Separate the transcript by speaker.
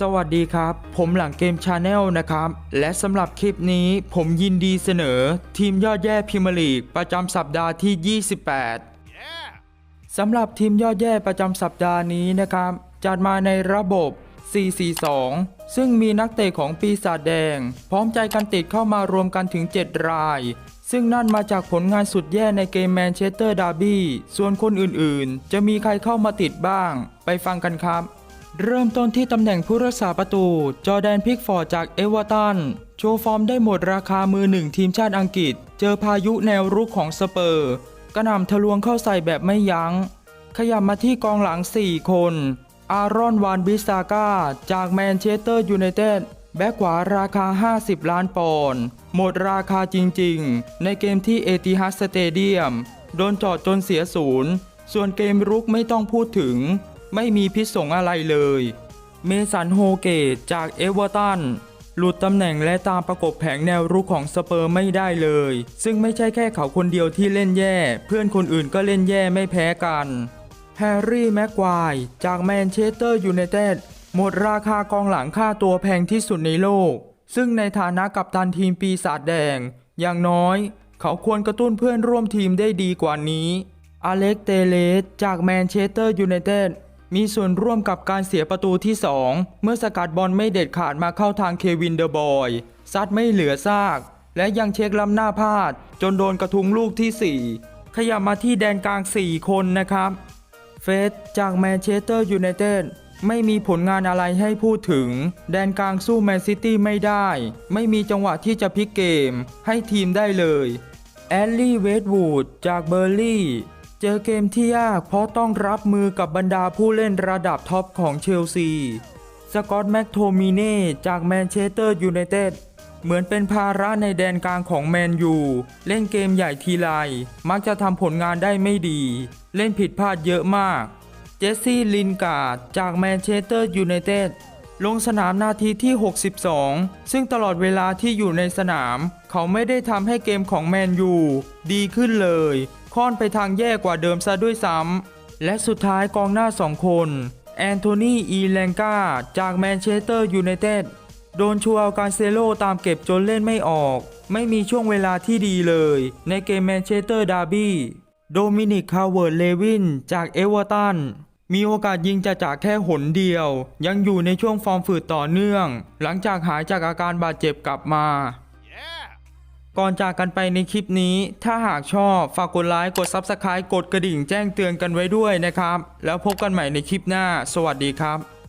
Speaker 1: สวัสดีครับ ผมหลังเกมชาแนลนะครับ และสำหรับคลิปนี้ผมยินดีเสนอ ทีมยอดแย่พรีเมียร์ลีกประจำสัปดาห์ที่ 28สำหรับทีมยอดแย่ประจำสัปดาห์นี้นะครับ จัดมาในระบบ 442 ซึ่งมีนักเตะของปีศาจแดง พร้อมใจกันติดเข้ามารวมกันถึง 7 ราย ซึ่งนั่นมาจากผลงานสุดแย่ในเกมแมนเชสเตอร์ดาร์บี้ส่วนคนอื่นๆ จะมีใครเข้ามาติดบ้าง ไปฟังกันครับ เริ่มต้นที่ตำแหน่งผู้รักษาประตู จอแดนพิกฟอร์ดจากเอเวอร์ตัน โชว์ฟอร์มได้หมดราคามือหนึ่งทีมชาติอังกฤษ เจอพายุแนวรุกของสเปอร์ กระหน่ำทะลวงเข้าใส่แบบไม่ยัง้ง ขยับมาที่กองหลัง 4 คน อารอนวานบิสซาก้า จากแมนเชสเตอร์ยูไนเต็ดแบ็กขวาราคา 50 ล้านปอนด์หมดราคาจริงๆ ในเกมที่เอติฮัดสเตเดียม โดนจอดจนเสียศูนย์ ส่วนเกมรุกไม่ต้องพูดถึง ไม่มีพิษสงอะไรเลย เมสันโฮเกตจากเอเวอร์ตันหลุดตำแหน่งและตามประกบแผงแนวรุกของสเปอร์ไม่ได้เลย ซึ่งไม่ใช่แค่เขาคนเดียวที่เล่นแย่ เพื่อนคนอื่นก็เล่นแย่ไม่แพ้กัน แฮร์รี่แม็กควายจากแมนเชสเตอร์ยูไนเต็ดหมดราคากองหลังค่าตัวแพงที่สุดในโลก ซึ่งในฐานะกัปตันทีมปีศาจแดง อย่างน้อย เขาควรกระตุ้นเพื่อนร่วมทีมได้ดีกว่านี้ อเล็กเตเลสจากแมนเชสเตอร์ยูไนเต็ด มีส่วนร่วมกับการเสียประตูที่ 2 เมื่อสกัดบอลไม่เด็ดขาดมาเข้าทางเควินเดอร์บอยซัดไม่เหลือซาก และยังเช็คล้ำหน้าพลาด จนโดนกระทุงลูกที่ 4 ขยับมาที่แดนกลาง 4 คนนะครับ เฟสจากแมนเชสเตอร์ยูไนเต็ดไม่มีผลงานอะไรให้พูดถึง แดนกลางสู้แมนซิตี้ไม่ได้ ไม่มีจังหวะที่จะพลิกเกม ให้ทีมได้เลย แอลลี่เวดวูดจากเบอร์ลี่ เจอเกมที่ยากเพราะต้องรับมือกับบรรดาผู้เล่นระดับท็อปของเชลซี สกอตแม็กโทมิเน่จากแมนเชสเตอร์ยูไนเต็ดเหมือนเป็นภาระในแดนกลางของแมนยู เล่นเกมใหญ่ทีไรมักจะทำผลงานได้ไม่ดี เล่นผิดพลาดเยอะมาก เจสซี่ลินการ์ดจากแมนเชสเตอร์ยูไนเต็ดลงสนามนาทีที่ 62 ซึ่งตลอดเวลาที่อยู่ในสนาม เขาไม่ได้ทำให้เกมของแมนยูดีขึ้นเลย ค่อนไปทางแย่กว่าเดิมซะด้วยซ้ำ และสุดท้ายกองหน้าสองคน แอนโทนี อีแลงกาจากแมนเชสเตอร์ยูไนเต็ดโดนชัวร์การเซโลตามเก็บจนเล่นไม่ออก ไม่มีช่วงเวลาที่ดีเลย ในเกมแมนเชสเตอร์ดาร์บี้โดมินิกคาเวิร์ดเลวินจากเอเวอร์ตันมีโอกาสยิงจะจากแค่หนเดียว ยังอยู่ในช่วงฟอร์มฝืดต่อเนื่อง หลังจากหายจากอาการบาดเจ็บกลับมา ก่อนจากกันไปในคลิปนี้ ถ้าหากชอบ ฝากกดไลค์ กด Subscribe กดกระดิ่งแจ้งเตือนกันไว้ด้วยนะครับ แล้วพบกันใหม่ในคลิปหน้า สวัสดีครับ